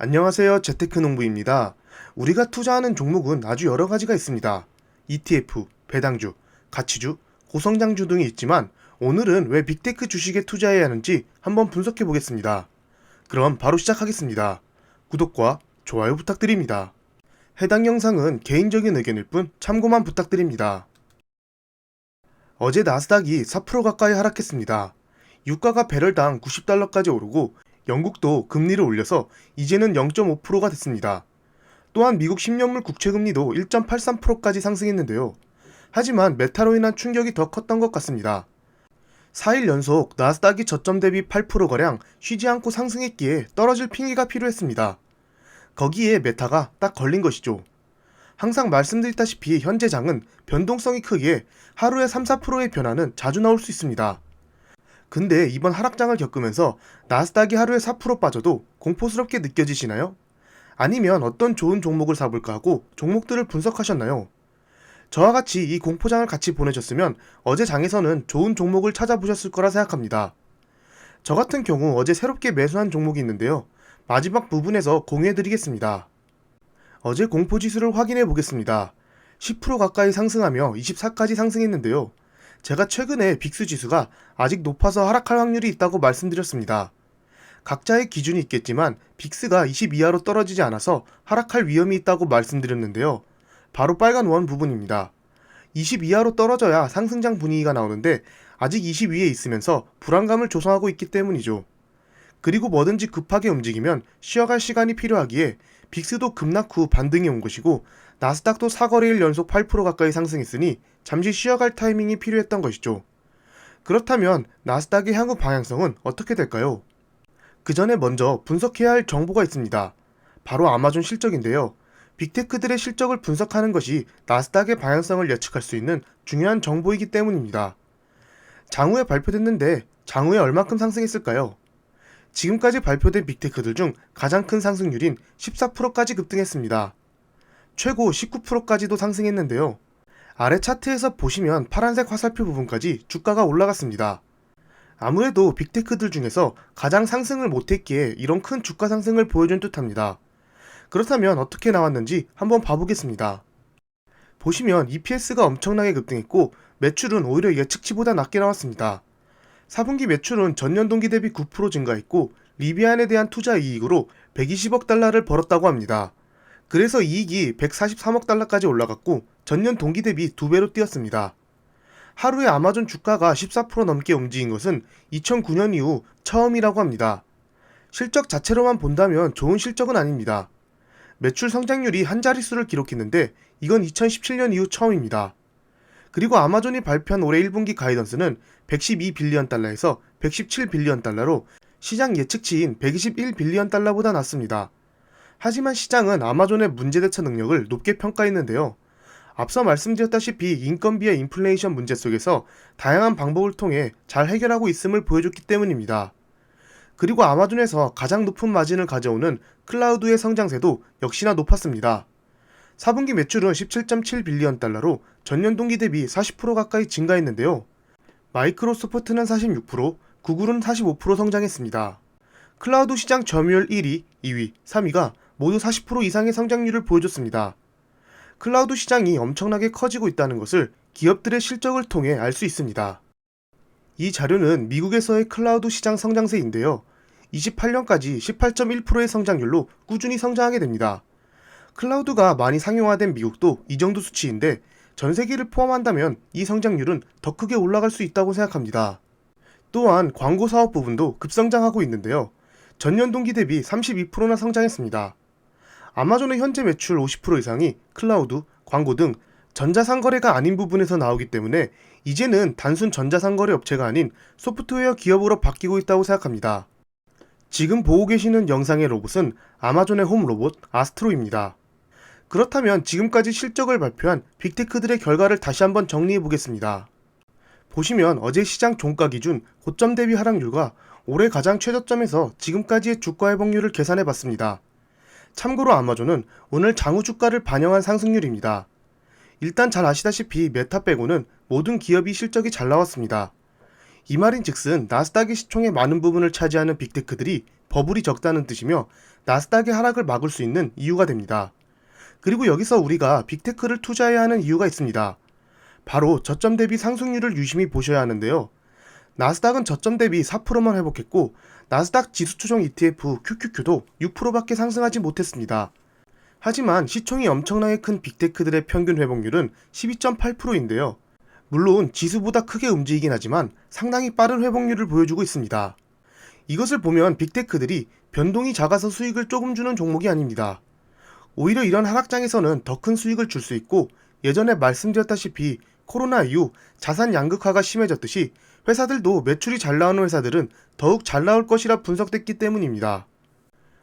안녕하세요. 재테크 농부입니다. 우리가 투자하는 종목은 아주 여러 가지가 있습니다. ETF, 배당주, 가치주, 고성장주 등이 있지만 오늘은 왜 빅테크 주식에 투자해야 하는지 한번 분석해 보겠습니다. 그럼 바로 시작하겠습니다. 구독과 좋아요 부탁드립니다. 해당 영상은 개인적인 의견일 뿐 참고만 부탁드립니다. 어제 나스닥이 4% 가까이 하락했습니다. 유가가 배럴당 90달러까지 오르고 영국도 금리를 올려서 이제는 0.5%가 됐습니다. 또한 미국 10년물 국채금리도 1.83%까지 상승했는데요. 하지만 메타로 인한 충격이 더 컸던 것 같습니다. 4일 연속 나스닥이 저점 대비 8% 거량 쉬지 않고 상승했기에 떨어질 핑계가 필요했습니다. 거기에 메타가 딱 걸린 것이죠. 항상 말씀드렸다시피 현재 장은 변동성이 크기에 하루에 3, 4%의 변화는 자주 나올 수 있습니다. 근데 이번 하락장을 겪으면서 나스닥이 하루에 4% 빠져도 공포스럽게 느껴지시나요? 아니면 어떤 좋은 종목을 사볼까 하고 종목들을 분석하셨나요? 저와 같이 이 공포장을 같이 보내셨으면 어제 장에서는 좋은 종목을 찾아보셨을 거라 생각합니다. 저 같은 경우 어제 새롭게 매수한 종목이 있는데요. 마지막 부분에서 공유해드리겠습니다. 어제 공포지수를 확인해 보겠습니다. 10% 가까이 상승하며 24까지 상승했는데요. 제가 최근에 빅스 지수가 아직 높아서 하락할 확률이 있다고 말씀드렸습니다. 각자의 기준이 있겠지만 빅스가 20 이하로 떨어지지 않아서 하락할 위험이 있다고 말씀드렸는데요. 바로 빨간 원 부분입니다. 20 이하로 떨어져야 상승장 분위기가 나오는데 아직 20 위에 있으면서 불안감을 조성하고 있기 때문이죠. 그리고 뭐든지 급하게 움직이면 쉬어갈 시간이 필요하기에 빅스도 급락 후 반등이 온 것이고 나스닥도 4거래일 연속 8% 가까이 상승했으니 잠시 쉬어갈 타이밍이 필요했던 것이죠. 그렇다면 나스닥의 향후 방향성은 어떻게 될까요? 그 전에 먼저 분석해야 할 정보가 있습니다. 바로 아마존 실적인데요. 빅테크들의 실적을 분석하는 것이 나스닥의 방향성을 예측할 수 있는 중요한 정보이기 때문입니다. 장후에 발표됐는데 장후에 얼마큼 상승했을까요? 지금까지 발표된 빅테크들 중 가장 큰 상승률인 14%까지 급등했습니다. 최고 19%까지도 상승했는데요. 아래 차트에서 보시면 파란색 화살표 부분까지 주가가 올라갔습니다. 아무래도 빅테크들 중에서 가장 상승을 못했기에 이런 큰 주가 상승을 보여준 듯 합니다. 그렇다면 어떻게 나왔는지 한번 봐보겠습니다. 보시면 EPS가 엄청나게 급등했고 매출은 오히려 예측치보다 낮게 나왔습니다. 4분기 매출은 전년 동기 대비 9% 증가했고 리비안에 대한 투자 이익으로 120억 달러를 벌었다고 합니다. 그래서 이익이 143억 달러까지 올라갔고 전년 동기 대비 2배로 뛰었습니다. 하루에 아마존 주가가 14% 넘게 움직인 것은 2009년 이후 처음이라고 합니다. 실적 자체로만 본다면 좋은 실적은 아닙니다. 매출 성장률이 한 자릿수를 기록했는데 이건 2017년 이후 처음입니다. 그리고 아마존이 발표한 올해 1분기 가이던스는 112빌리언 달러에서 117빌리언 달러로 시장 예측치인 121빌리언 달러보다 낮습니다. 하지만 시장은 아마존의 문제 대처 능력을 높게 평가했는데요. 앞서 말씀드렸다시피 인건비와 인플레이션 문제 속에서 다양한 방법을 통해 잘 해결하고 있음을 보여줬기 때문입니다. 그리고 아마존에서 가장 높은 마진을 가져오는 클라우드의 성장세도 역시나 높았습니다. 4분기 매출은 17.7 빌리언 달러로 전년 동기 대비 40% 가까이 증가했는데요. 마이크로소프트는 46%, 구글은 45% 성장했습니다. 클라우드 시장 점유율 1위, 2위, 3위가 모두 40% 이상의 성장률을 보여줬습니다. 클라우드 시장이 엄청나게 커지고 있다는 것을 기업들의 실적을 통해 알 수 있습니다. 이 자료는 미국에서의 클라우드 시장 성장세인데요. 28년까지 18.1%의 성장률로 꾸준히 성장하게 됩니다. 클라우드가 많이 상용화된 미국도 이 정도 수치인데 전 세계를 포함한다면 이 성장률은 더 크게 올라갈 수 있다고 생각합니다. 또한 광고 사업 부분도 급성장하고 있는데요. 전년 동기 대비 32%나 성장했습니다. 아마존의 현재 매출 50% 이상이 클라우드, 광고 등 전자상거래가 아닌 부분에서 나오기 때문에 이제는 단순 전자상거래 업체가 아닌 소프트웨어 기업으로 바뀌고 있다고 생각합니다. 지금 보고 계시는 영상의 로봇은 아마존의 홈 로봇 아스트로입니다. 그렇다면 지금까지 실적을 발표한 빅테크들의 결과를 다시 한번 정리해 보겠습니다. 보시면 어제 시장 종가 기준 고점 대비 하락률과 올해 가장 최저점에서 지금까지의 주가 회복률을 계산해 봤습니다. 참고로 아마존은 오늘 장후 주가를 반영한 상승률입니다. 일단 잘 아시다시피 메타 빼고는 모든 기업이 실적이 잘 나왔습니다. 이 말인 즉슨 나스닥의 시총의 많은 부분을 차지하는 빅테크들이 버블이 적다는 뜻이며 나스닥의 하락을 막을 수 있는 이유가 됩니다. 그리고 여기서 우리가 빅테크를 투자해야 하는 이유가 있습니다. 바로 저점 대비 상승률을 유심히 보셔야 하는데요. 나스닥은 저점 대비 4%만 회복했고 나스닥 지수 추종 ETF QQQ도 6%밖에 상승하지 못했습니다. 하지만 시총이 엄청나게 큰 빅테크들의 평균 회복률은 12.8%인데요. 물론 지수보다 크게 움직이긴 하지만 상당히 빠른 회복률을 보여주고 있습니다. 이것을 보면 빅테크들이 변동이 작아서 수익을 조금 주는 종목이 아닙니다. 오히려 이런 하락장에서는 더 큰 수익을 줄 수 있고 예전에 말씀드렸다시피 코로나 이후 자산 양극화가 심해졌듯이 회사들도 매출이 잘 나오는 회사들은 더욱 잘 나올 것이라 분석됐기 때문입니다.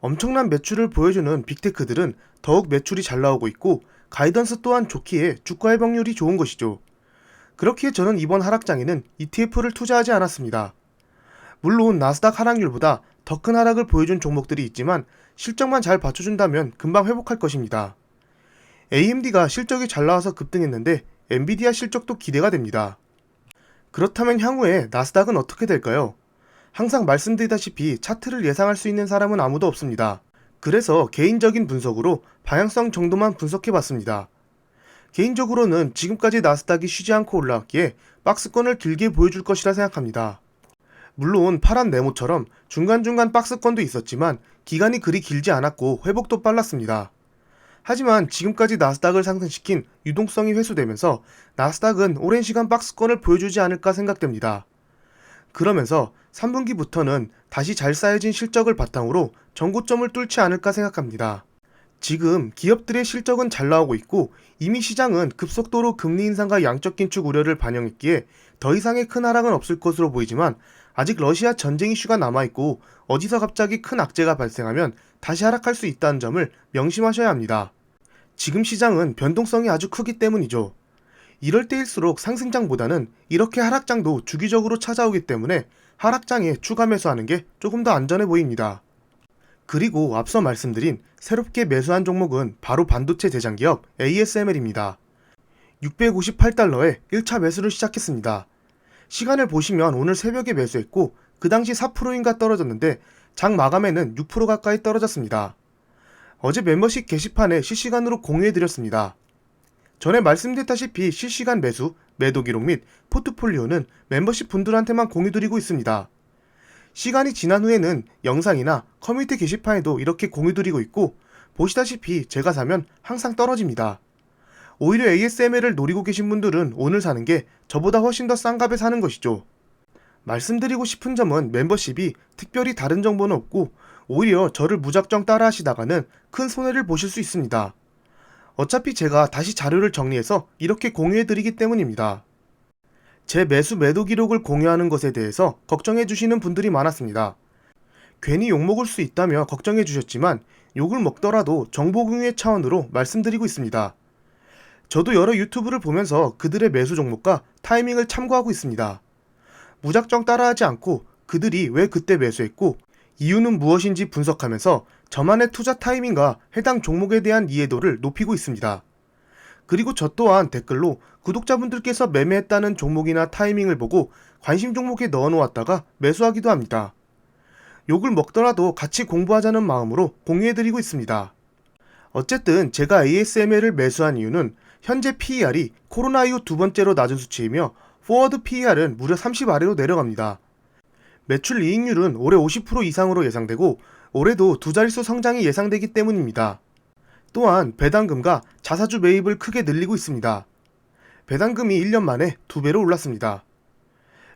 엄청난 매출을 보여주는 빅테크들은 더욱 매출이 잘 나오고 있고 가이던스 또한 좋기에 주가 회복률이 좋은 것이죠. 그렇기에 저는 이번 하락장에는 ETF를 투자하지 않았습니다. 물론 나스닥 하락률보다 더 큰 하락을 보여준 종목들이 있지만 실적만 잘 받쳐준다면 금방 회복할 것입니다. AMD가 실적이 잘 나와서 급등했는데 엔비디아 실적도 기대가 됩니다. 그렇다면 향후에 나스닥은 어떻게 될까요? 항상 말씀드리다시피 차트를 예상할 수 있는 사람은 아무도 없습니다. 그래서 개인적인 분석으로 방향성 정도만 분석해 봤습니다. 개인적으로는 지금까지 나스닥이 쉬지 않고 올라왔기에 박스권을 길게 보여줄 것이라 생각합니다. 물론 파란 네모처럼 중간중간 박스권도 있었지만 기간이 그리 길지 않았고 회복도 빨랐습니다. 하지만 지금까지 나스닥을 상승시킨 유동성이 회수되면서 나스닥은 오랜 시간 박스권을 보여주지 않을까 생각됩니다. 그러면서 3분기부터는 다시 잘 쌓여진 실적을 바탕으로 전고점을 뚫지 않을까 생각합니다. 지금 기업들의 실적은 잘 나오고 있고 이미 시장은 급속도로 금리 인상과 양적 긴축 우려를 반영했기에 더 이상의 큰 하락은 없을 것으로 보이지만 아직 러시아 전쟁 이슈가 남아있고 어디서 갑자기 큰 악재가 발생하면 다시 하락할 수 있다는 점을 명심하셔야 합니다. 지금 시장은 변동성이 아주 크기 때문이죠. 이럴 때일수록 상승장보다는 이렇게 하락장도 주기적으로 찾아오기 때문에 하락장에 추가 매수하는 게 조금 더 안전해 보입니다. 그리고 앞서 말씀드린 새롭게 매수한 종목은 바로 반도체 제장 기업 ASML입니다. 658달러에 1차 매수를 시작했습니다. 시간을 보시면 오늘 새벽에 매수했고 그 당시 4%인가 떨어졌는데 장 마감에는 6% 가까이 떨어졌습니다. 어제 멤버십 게시판에 실시간으로 공유해드렸습니다. 전에 말씀드렸다시피 실시간 매수, 매도 기록 및 포트폴리오는 멤버십 분들한테만 공유드리고 있습니다. 시간이 지난 후에는 영상이나 커뮤니티 게시판에도 이렇게 공유드리고 있고 보시다시피 제가 사면 항상 떨어집니다. 오히려 ASML을 노리고 계신 분들은 오늘 사는 게 저보다 훨씬 더 싼 값에 사는 것이죠. 말씀드리고 싶은 점은 멤버십이 특별히 다른 정보는 없고 오히려 저를 무작정 따라 하시다가는 큰 손해를 보실 수 있습니다. 어차피 제가 다시 자료를 정리해서 이렇게 공유해 드리기 때문입니다. 제 매수 매도 기록을 공유하는 것에 대해서 걱정해 주시는 분들이 많았습니다. 괜히 욕먹을 수 있다며 걱정해 주셨지만 욕을 먹더라도 정보 공유의 차원으로 말씀드리고 있습니다. 저도 여러 유튜브를 보면서 그들의 매수 종목과 타이밍을 참고하고 있습니다. 무작정 따라하지 않고 그들이 왜 그때 매수했고 이유는 무엇인지 분석하면서 저만의 투자 타이밍과 해당 종목에 대한 이해도를 높이고 있습니다. 그리고 저 또한 댓글로 구독자분들께서 매매했다는 종목이나 타이밍을 보고 관심 종목에 넣어 놓았다가 매수하기도 합니다. 욕을 먹더라도 같이 공부하자는 마음으로 공유해드리고 있습니다. 어쨌든 제가 ASML을 매수한 이유는 현재 PER이 코로나 이후 두 번째로 낮은 수치이며 포워드 PER은 무려 30 아래로 내려갑니다. 매출 이익률은 올해 50% 이상으로 예상되고 올해도 두 자릿수 성장이 예상되기 때문입니다. 또한 배당금과 자사주 매입을 크게 늘리고 있습니다. 배당금이 1년 만에 두 배로 올랐습니다.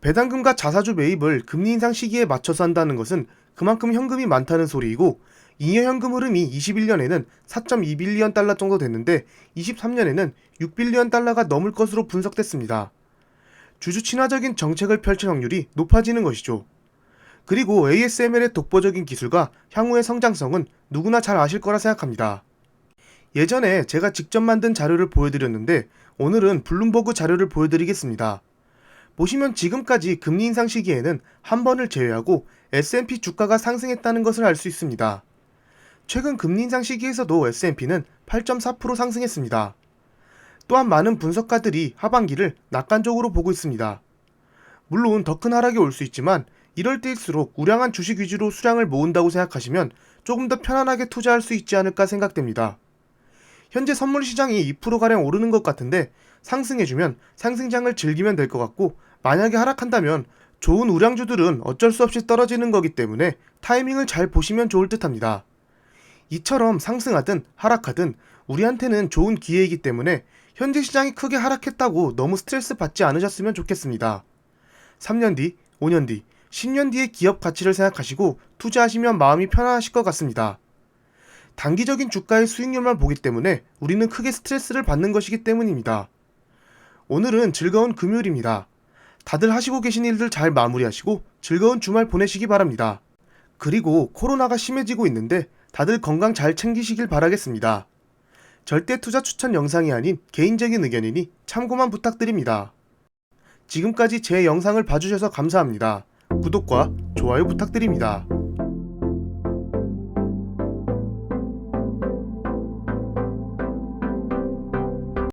배당금과 자사주 매입을 금리 인상 시기에 맞춰서 한다는 것은 그만큼 현금이 많다는 소리이고 잉여 현금 흐름이 21년에는 4.2빌리언 달러 정도 됐는데 23년에는 6빌리언 달러가 넘을 것으로 분석됐습니다. 주주 친화적인 정책을 펼칠 확률이 높아지는 것이죠. 그리고 ASML의 독보적인 기술과 향후의 성장성은 누구나 잘 아실 거라 생각합니다. 예전에 제가 직접 만든 자료를 보여드렸는데 오늘은 블룸버그 자료를 보여드리겠습니다. 보시면 지금까지 금리 인상 시기에는 한 번을 제외하고 S&P 주가가 상승했다는 것을 알 수 있습니다. 최근 금리 인상 시기에서도 S&P는 8.4% 상승했습니다. 또한 많은 분석가들이 하반기를 낙관적으로 보고 있습니다. 물론 더 큰 하락이 올 수 있지만 이럴 때일수록 우량한 주식 위주로 수량을 모은다고 생각하시면 조금 더 편안하게 투자할 수 있지 않을까 생각됩니다. 현재 선물 시장이 2%가량 오르는 것 같은데 상승해주면 상승장을 즐기면 될 것 같고 만약에 하락한다면 좋은 우량주들은 어쩔 수 없이 떨어지는 거기 때문에 타이밍을 잘 보시면 좋을 듯 합니다. 이처럼 상승하든 하락하든 우리한테는 좋은 기회이기 때문에 현재 시장이 크게 하락했다고 너무 스트레스 받지 않으셨으면 좋겠습니다. 3년 뒤, 5년 뒤, 10년 뒤의 기업 가치를 생각하시고 투자하시면 마음이 편안하실 것 같습니다. 단기적인 주가의 수익률만 보기 때문에 우리는 크게 스트레스를 받는 것이기 때문입니다. 오늘은 즐거운 금요일입니다. 다들 하시고 계신 일들 잘 마무리하시고 즐거운 주말 보내시기 바랍니다. 그리고 코로나가 심해지고 있는데 다들 건강 잘 챙기시길 바라겠습니다. 절대 투자 추천 영상이 아닌 개인적인 의견이니 참고만 부탁드립니다. 지금까지 제 영상을 봐주셔서 감사합니다. 구독과 좋아요 부탁드립니다.